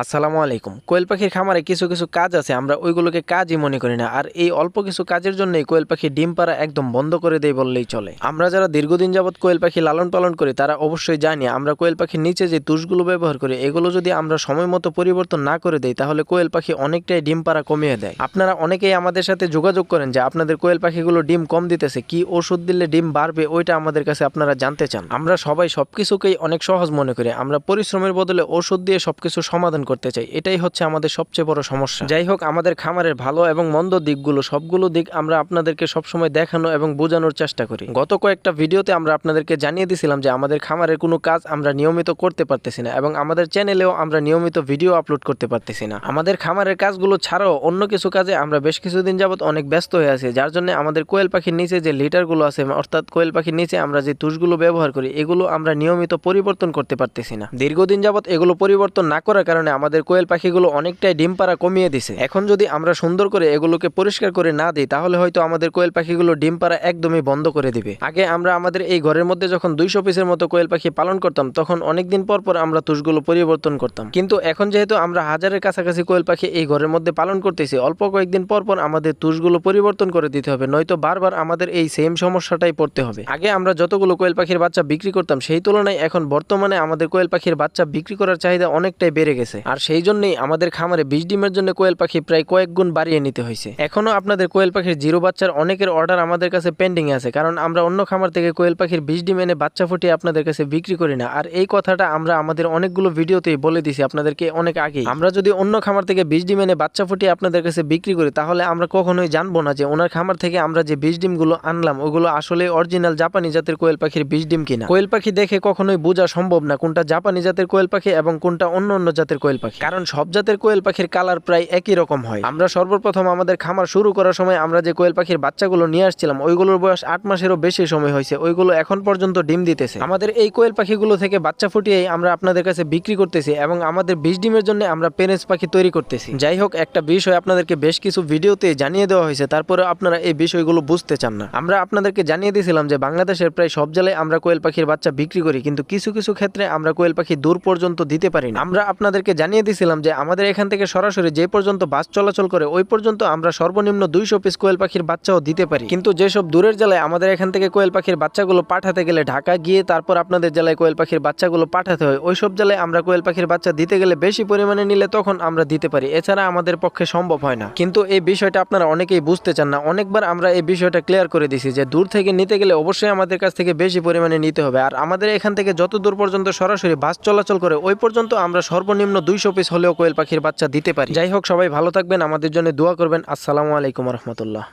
আসসালামু আলাইকুম। কোয়েল পাখির খামারে কিছু কিছু কাজ আছে, আমরা ওইগুলোকে কাজই মনে করি না। আর এই অল্প কিছু কাজের জন্যই কোয়েল পাখি ডিম পাড়া একদম বন্ধ করে দেয় বললেই চলে। আমরা যারা দীর্ঘদিন যাবৎ কোয়েল পাখি লালন পালন করি, তারা অবশ্যই জানি, আমরা কোয়েল পাখির নিচে যে তুষগুলো ব্যবহার করি, এগুলো যদি আমরা সময় মতো পরিবর্তন না করে দেই, তাহলে কোয়েল পাখি অনেকটাই ডিম পাড়া কমিয়ে দেয়। আপনারা অনেকেই আমাদের সাথে যোগাযোগ করেন যে, আপনাদের কোয়েল পাখিগুলো ডিম কম দিতেছে, কি ওষুধ দিলে ডিম বাড়বে, ওইটা আমাদের কাছে আপনারা জানতে চান। আমরা সবাই সবকিছুকেই অনেক সহজ মনে করি, আমরা পরিশ্রমের বদলে ওষুধ দিয়ে সবকিছু সমাধান করতে চাই। এটাই হচ্ছে আমাদের সবচেয়ে বড় সমস্যা। যাই হোক আমাদের খামারের ভালো এবং মন্দ দিকগুলো, সবগুলো দিক আমরা আপনাদেরকে সবসময় দেখানো এবং বোঝানোর চেষ্টা করি। গত কয়েকটা ভিডিওতে আমরা আপনাদেরকে জানিয়ে দিয়েছিলাম যে আমাদের খামারের কোনো কাজ আমরা নিয়মিত করতে পারতেছি না এবং আমাদের চ্যানেলেও আমরা নিয়মিত ভিডিও আপলোড করতে পারতেছি না। আমাদের খামারের কাজগুলো ছাড়াও অন্য কিছু কাজে আমরা বেশ কিছুদিন যাবৎ অনেক ব্যস্ত হয়ে আছি, যার জন্য আমাদের কোয়েল পাখির নিচে যে লিটারগুলো আছে, অর্থাৎ কোয়েল পাখির নিচে আমরা যে তুষগুলো ব্যবহার করি, এগুলো আমরা নিয়মিত পরিবর্তন করতে পারতেছি না। দীর্ঘদিন যাবত এগুলো পরিবর্তন না করার কারণে আমাদের কোয়েল পাখিগুলো অনেকটাই ডিম পাড়া কমিয়ে দিছে। এখন যদি আমরা সুন্দর করে এগুলোকে পরিষ্কার করে না দিই, তাহলে হয়তো আমাদের কোয়েল পাখিগুলো ডিম পাড়া একদমই বন্ধ করে দিবে। আগে আমরা আমাদের এই ঘরের মধ্যে যখন দুইশো পিসের মতো কোয়েল পাখি পালন করতাম, তখন অনেকদিন পর পর আমরা তুষগুলো পরিবর্তন করতাম। কিন্তু এখন যেহেতু আমরা হাজারের কাছাকাছি কোয়েল পাখি এই ঘরের মধ্যে পালন করতেছি, অল্প কয়েকদিন পর পর আমাদের তুষগুলো পরিবর্তন করে দিতে হবে, নয়তো বারবার আমাদের এই সেম সমস্যাটাই পড়তে হবে। আগে আমরা যতগুলো কোয়েল পাখির বাচ্চা বিক্রি করতাম, সেই তুলনায় এখন বর্তমানে আমাদের কোয়েল পাখির বাচ্চা বিক্রি করার চাহিদা অনেকটাই বেড়ে গেছে। আর সেই জন্যই আমাদের খামারে বিশ ডিমের জন্য কোয়েল পাখি প্রায় কয়েক গুণ বাড়িয়ে নিতে হয়েছে। এখনও আপনাদের কোয়েল পাখির জিরো বাচ্চার অনেকের অর্ডার আমাদের কাছে পেন্ডিং আছে, কারণ আমরা অন্য খামার থেকে কোয়েল পাখির বিশ ডিম এনে বাচ্চা ফুটিয়ে আপনাদের কাছে বিক্রি করি না। আর এই কথাটা আমরা আমাদের অনেকগুলো ভিডিওতেই বলে দিছি আপনাদেরকে অনেক আগে আমরা যদি অন্য খামার থেকে বিশ ডিম এনে বাচ্চা ফুটিয়ে আপনাদের কাছে বিক্রি করি, তাহলে আমরা কখনোই জানব না যে ওনার খামার থেকে আমরা যে বিশ ডিমগুলো আনলাম, ওগুলো আসলে অরিজিনাল জাপানি জাতের কোয়েল পাখির বিশ ডিম কিনা। কোয়েল পাখি দেখে কখনোই বোঝা সম্ভব না কোনটা জাপানি জাতের কোয়েল পাখি এবং কোনটা অন্য অন্য জাতের কোয়েল পাখি। কারণ সব জাতের কোয়েল পাখির কালার প্রায় একই রকম হয়। আমরা সর্বপ্রথম আমাদের খামার শুরু করার সময় আমরা যে কোয়েল পাখির বাচ্চাগুলো নিয়ে আসছিলাম, ওইগুলোর বয়স আট মাসেরও বেশি সময় হয়েছে। ওইগুলো এখন পর্যন্ত ডিম দিতেছে। আমাদের এই কোয়েল পাখিগুলো থেকে বাচ্চা ফুটিয়েই আমরা আপনাদের কাছে বিক্রি করতেছি এবং আমাদের বিশ ডিমের জন্য আমরা পেরেন্স পাখি তৈরি করতেছি। যাই হোক, একটা বিষয় আপনাদেরকে বেশ কিছু ভিডিওতে জানিয়ে দেওয়া হয়েছে, তারপরে আপনারা এই বিষয়গুলো বুঝতে চান না। আমরা আপনাদেরকে জানিয়ে দিয়েছিলাম যে বাংলাদেশের প্রায় সব জেলায় আমরা কোয়েল পাখির বাচ্চা বিক্রি করি, কিন্তু কিছু কিছু ক্ষেত্রে আমরা কোয়েল পাখি দূর পর্যন্ত দিতে পারি না। আমরা আপনাদেরকে জানিয়ে দিয়েছিলাম যে আমাদের এখান থেকে সরাসরি যে পর্যন্ত বাস চলাচল করে, ওই পর্যন্ত আমরা সর্বনিম্ন দুইশো পিস কোয়েল পাখির বাচ্চাও দিতে পারি। কিন্তু যেসব দূরের জেলায় আমাদের এখান থেকে কোয়েল পাখির বাচ্চাগুলো পাঠাতে গেলে ঢাকা গিয়ে তারপর আপনাদের জেলায় কোয়েল পাখির বাচ্চাগুলো পাঠাতে হয় ওইসব জেলায় আমরা কোয়েল পাখির বাচ্চা দিতে গেলে বেশি পরিমাণে নিলে তখন আমরা দিতে পারি। এছাড়া আমাদের পক্ষে সম্ভব হয় না। কিন্তু এই বিষয়টা আপনারা অনেকেই বুঝতে চান না। অনেকবার আমরা এই বিষয়টা ক্লিয়ার করে দিছি যে দূর থেকে নিতে গেলে অবশ্যই আমাদের কাছ থেকে বেশি পরিমাণে নিতে হবে। আর আমাদের এখান থেকে যত দূর পর্যন্ত সরাসরি বাস চলাচল করে, ওই পর্যন্ত আমরা সর্বনিম্ন দুইশো পিস হলেও কোয়েল পাখির বাচ্চা দিতে পারি। যাই হোক, সবাই ভালো থাকবেন, আমাদের জন্য দোয়া করবেন। আসসালামু আলাইকুম রহমতুল্লাহ।